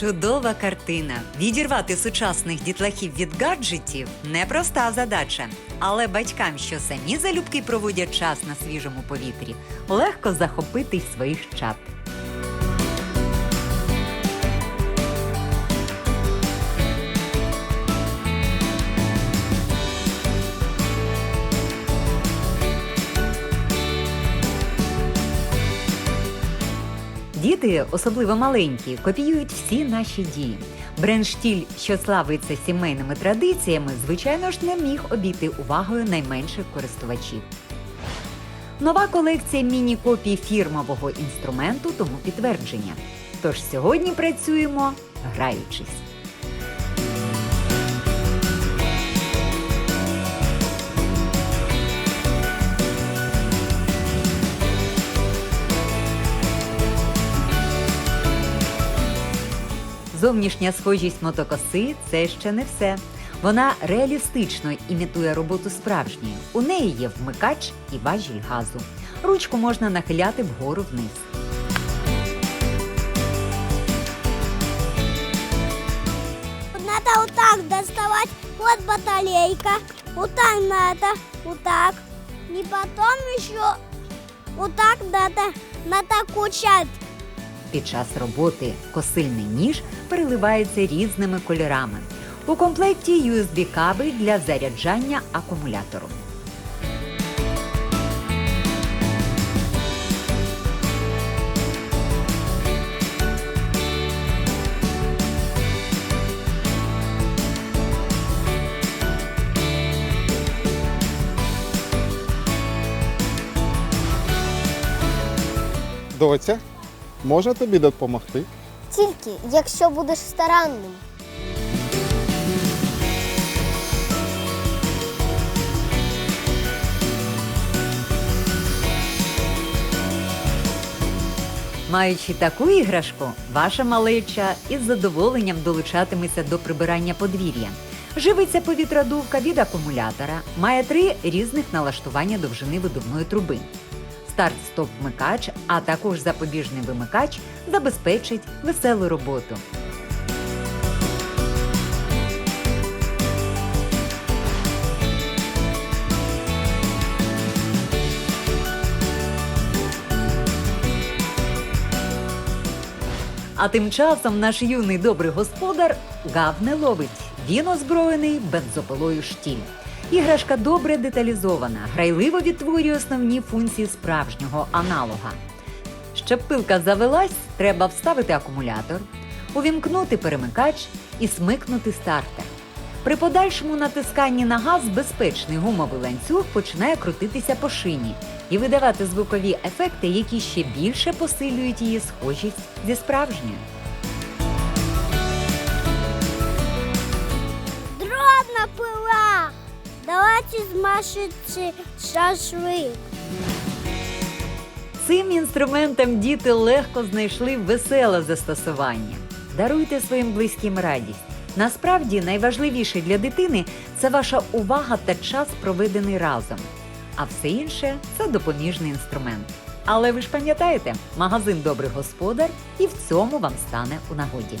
Чудова картина. Відірвати сучасних дітлахів від гаджетів непроста задача. Але батькам, що самі залюбки проводять час на свіжому повітрі, легко захопити своїх чат. Діти, особливо маленькі, копіюють всі наші дії. Бренштіль, що славиться сімейними традиціями, звичайно ж не міг обійти увагою найменших користувачів. Нова колекція міні-копій фірмового інструменту тому підтвердження. Тож сьогодні працюємо граючись. Зовнішня схожість мотокоси це ще не все. Вона реалістично імітує роботу справжньої. У неї є вмикач і важіль газу. Ручку можна нахиляти вгору вниз. Надо вот так доставать. Вот батарейка. Вот так надо. Вот так. И потом еще вот так надо, надо кучать. Під час роботи косильний ніж переливається різними кольорами. У комплекті USB-кабель для заряджання акумулятору. Доця, можна тобі допомогти? Тільки, якщо будеш старанним. Маючи таку іграшку, ваша малеча із задоволенням долучатиметься до прибирання подвір'я. Живиться повітродувка від акумулятора, має три різних налаштування довжини видувної труби. Старт-стоп вмикач, а також запобіжний вимикач забезпечить веселу роботу. А тим часом наш юний добрий господар гав не ловить. Він озброєний бензопилою штіль. Іграшка добре деталізована, грайливо відтворює основні функції справжнього аналога. Щоб пилка завелась, треба вставити акумулятор, увімкнути перемикач і смикнути стартер. При подальшому натисканні на газ безпечний гумовий ланцюг починає крутитися по шині і видавати звукові ефекти, які ще більше посилюють її схожість зі справжньою. Дробна пила. Давайте змашити шашлик. Цим інструментом діти легко знайшли веселе застосування. Даруйте своїм близьким радість. Насправді найважливіше для дитини це ваша увага та час, проведений разом. А все інше це допоміжний інструмент. Але ви ж пам'ятаєте, магазин Добрий господар і в цьому вам стане у нагоді.